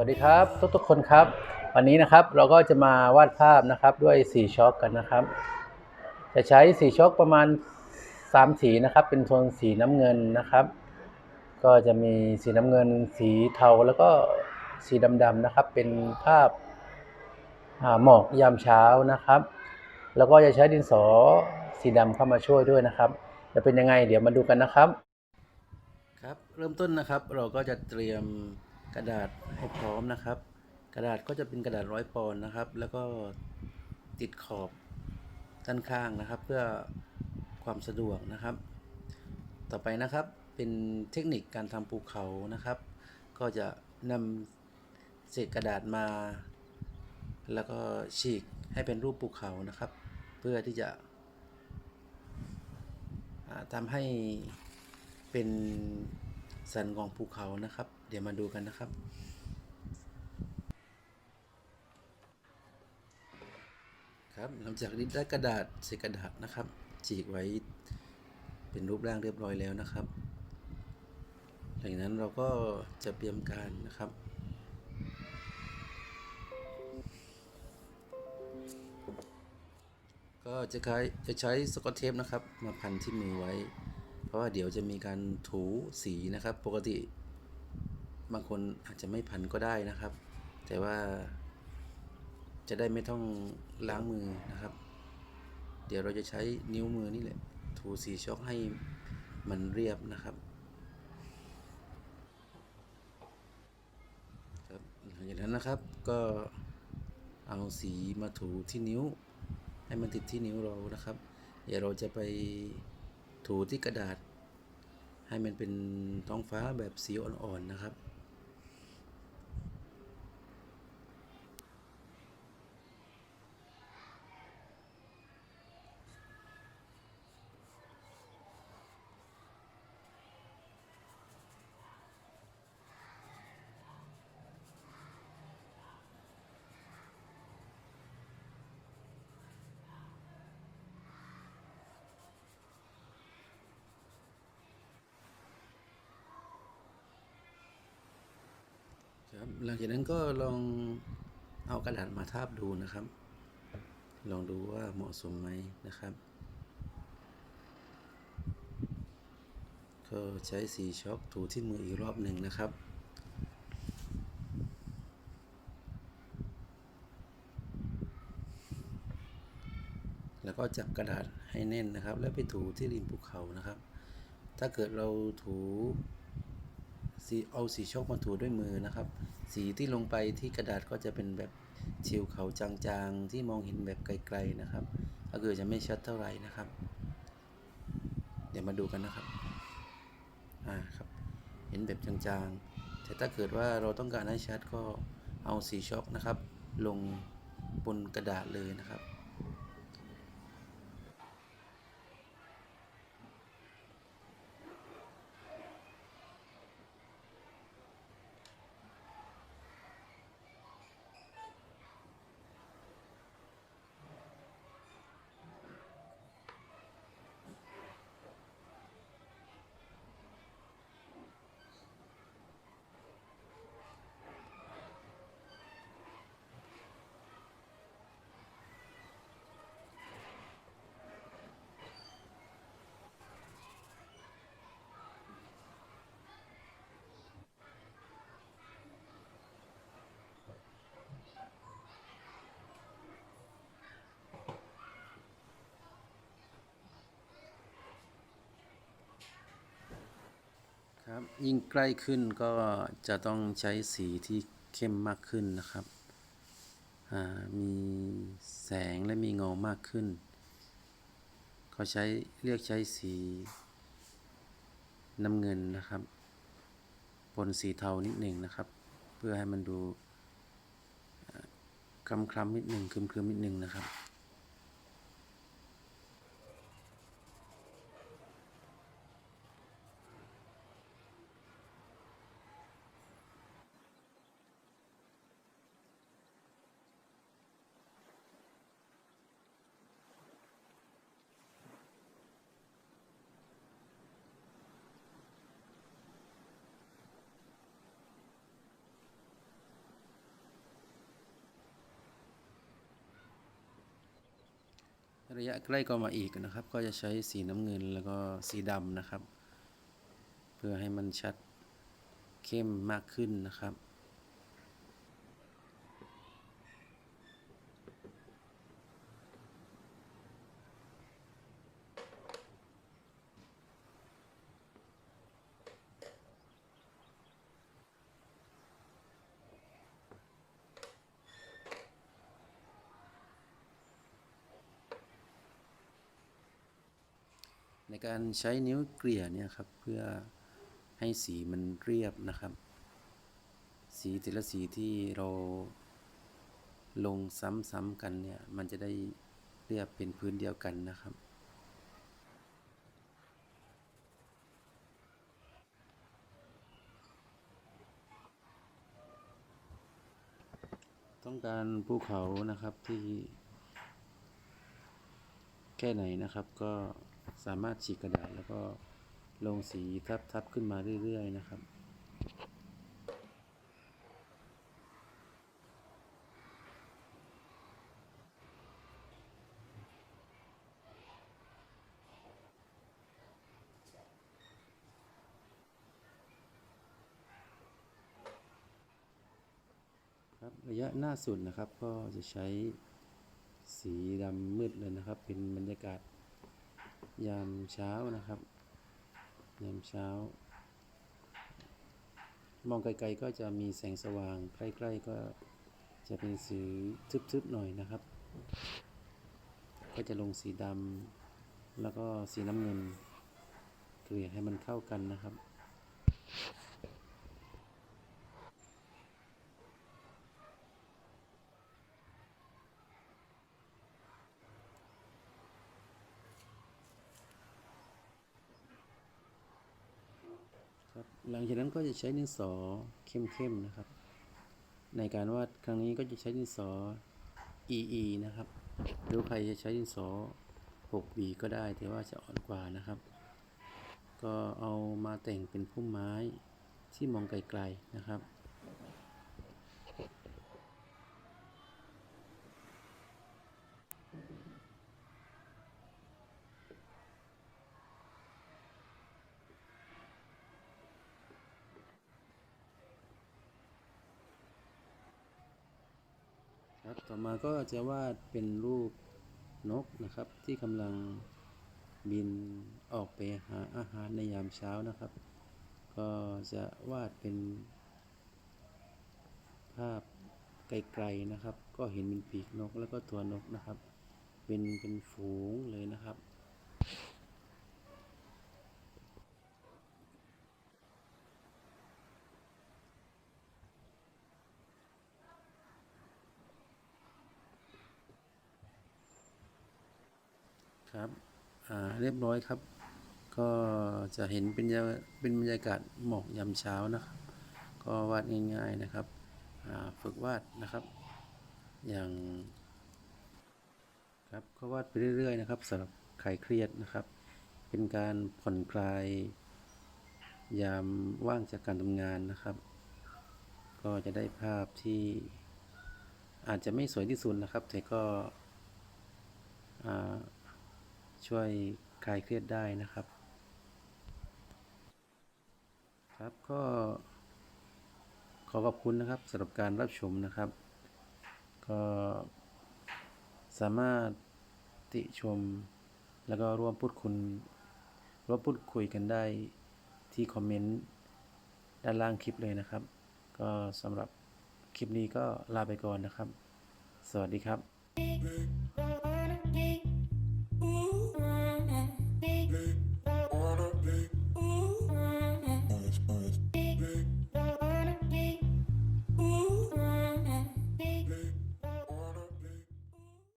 วัสดีครับ ทุกๆคนครับ วันนี้นะครับเราก็จะมาวาดภาพนะครับด้วยสีช็อคกันนะครับ จะใช้สีช็อคประมาณ 3 สีนะครับ เป็นโทนสีน้ำเงินนะครับ ก็จะมีสีน้ำเงิน สีเทาแล้วก็สีดำๆนะครับ เป็นภาพหมอกยามเช้านะครับ แล้วก็จะใช้ดินสอสีดำเข้ามาช่วยด้วยนะครับ จะเป็นยังไงเดี๋ยวมาดูกันนะครับครับ เริ่มต้นนะครับเราก็จะเตรียม กระดาษให้พร้อมนะครับ กระดาษก็จะเป็นกระดาษร้อยปอนด์นะครับ แล้วก็ติดขอบด้านข้างนะครับ เพื่อความสะดวกนะครับ ต่อไปนะครับเป็นเทคนิคการทำภูเขานะครับ ก็จะนำเศษกระดาษมา แล้วก็ฉีกให้เป็นรูปภูเขานะครับ เพื่อที่จะอ่าทำให้เป็นสันของภูเขานะครับ เดี๋ยวมาดูกันนะครับ ครับหลังจากที่ได้กระดาษเศษกระดาษนะครับ ฉีกไว้เป็นรูปร่างเรียบร้อยแล้วนะครับหลังนั้นเราก็จะเตรียมการนะครับ ก็จะใช้จะใช้สกอตเทปนะครับ มาพันที่มือไว้ เพราะว่าเดี๋ยวจะมีการถูสีนะครับ ปกติ บางคนอาจจะไม่พันก็ได้นะครับ แต่ว่าจะได้ไม่ต้องล้างมือนะครับ เดี๋ยวเราจะใช้นิ้วมือนี่แหละ ถูสีช็อกให้มันเรียบนะครับครับหลังจากนั้นนะครับก็เอาสีมาถูที่นิ้ว ให้มันติดที่นิ้วเรานะครับ เดี๋ยวเราจะไปถูที่กระดาษ ให้มันเป็นท้องฟ้าแบบสีอ่อนๆนะครับ ครับหลังจากนั้นก็ลองเอากระดาษมาทาบดูนะครับ ลองดูว่าเหมาะสมไหมนะครับ ก็ใช้สีช็อคถูที่มืออีกรอบหนึ่งนะครับแล้วก็จับกระดาษให้แน่นนะครับ แล้วไปถูที่ริมภูเขานะครับ ถ้าเกิดเราถู สีเอาสีช็อกมาถูด้วยมือนะครับ สีที่ลงไปที่กระดาษก็จะเป็นแบบชิวเขาจางๆ ที่มองเห็นแบบไกลๆนะครับ ก็คือจะไม่ชัดเท่าไหร่นะครับ เดี๋ยวมาดูกันนะครับอ่าครับเห็นแบบจางๆ แต่ถ้าเกิดว่าเราต้องการให้ชัดก็เอาสีช็อกนะครับ ลงบนกระดาษเลยนะครับ ครับ ยิ่งใกล้ขึ้นก็จะต้องใช้สีที่เข้มมากขึ้นนะครับ มีแสงและมีเงามากขึ้น เขาใช้เรียกใช้สีน้ำเงินนะครับปนสีเทานิดหนึ่งนะครับ เพื่อให้มันดูคล้ำคล้ำๆนิดหนึ่งครึมครึมๆนิดหนึ่งนะครับ ระยะใกล้ก็มาอีกนะครับ ก็จะใช้สีน้ำเงินแล้วก็สีดำนะครับ เพื่อให้มันชัดเข้มมากขึ้นนะครับ ในการใช้นิ้วเกลี่ยเนี่ยครับเพื่อให้สีมันเรียบนะครับ สีแต่ละสีที่เราลงซ้ำๆกันเนี่ยมันจะได้เรียบเป็นพื้นเดียวกันนะครับต้องการภูเขานะครับที่แค่ไหนนะครับก็ สามารถฉีกกระดาษแล้วก็ลงสีทับๆขึ้นมาเรื่อย ๆ นะครับครับระยะหน้าสุดนะครับก็จะใช้สีดำมืดเลยนะครับ เป็นบรรยากาศ ยามเช้านะครับ ยามเช้า มองไกลๆก็จะมีแสงสว่าง ใกล้ๆก็จะเป็นสีทึบๆหน่อยนะครับ ก็จะลงสีดำแล้วก็สีน้ำเงินเกลี่ยให้มันเข้ากันนะครับ ครับหลังจากนั้นก็จะใช้ดินสอเข้มๆนะครับ ในการวาดครั้งนี้ก็จะใช้ดินสอ EE นะครับหรือใครจะใช้ดินสอ 6B ก็ได้แต่ว่าจะอ่อนกว่านะครับ ก็เอามาแต่งเป็นพุ่มไม้ที่มองไกลๆนะครับ ครับต่อมาก็จะวาดเป็นรูปนกนะครับ ที่กำลังบินออกไปหาอาหารในยามเช้านะครับ ก็จะวาดเป็น ภาพไกลๆนะครับ ก็เห็นเป็นปีกนกแล้วก็ตัวนกนะครับ เป็นเป็นฝูงเลยนะครับ ครับเรียบร้อยครับ ก็จะเห็นเป็นเป็นบรรยากาศหมอกยามเช้านะครับ ก็วาดง่ายๆนะครับฝึกวาดนะครับ อย่างครับก็วาดไปเรื่อยๆนะครับสำหรับใครเครียดนะครับ เป็นการผ่อนคลาย ยามว่างจากการทำงานนะครับ ก็จะได้ภาพที่อาจจะไม่สวยที่สุดนะครับ แต่ก็อ่า ช่วยคลายเครียดได้นะครับ ครับก็ขอขอบคุณนะครับสำหรับการรับชมนะครับ ก็สามารถติชม แล้วก็ร่วมพูดคุณร่วมพูดคุยกันได้ที่คอมเมนต์ด้านล่างคลิปเลยนะครับ ก็สำหรับคลิปนี้ก็ลาไปก่อนนะครับ สวัสดีครับ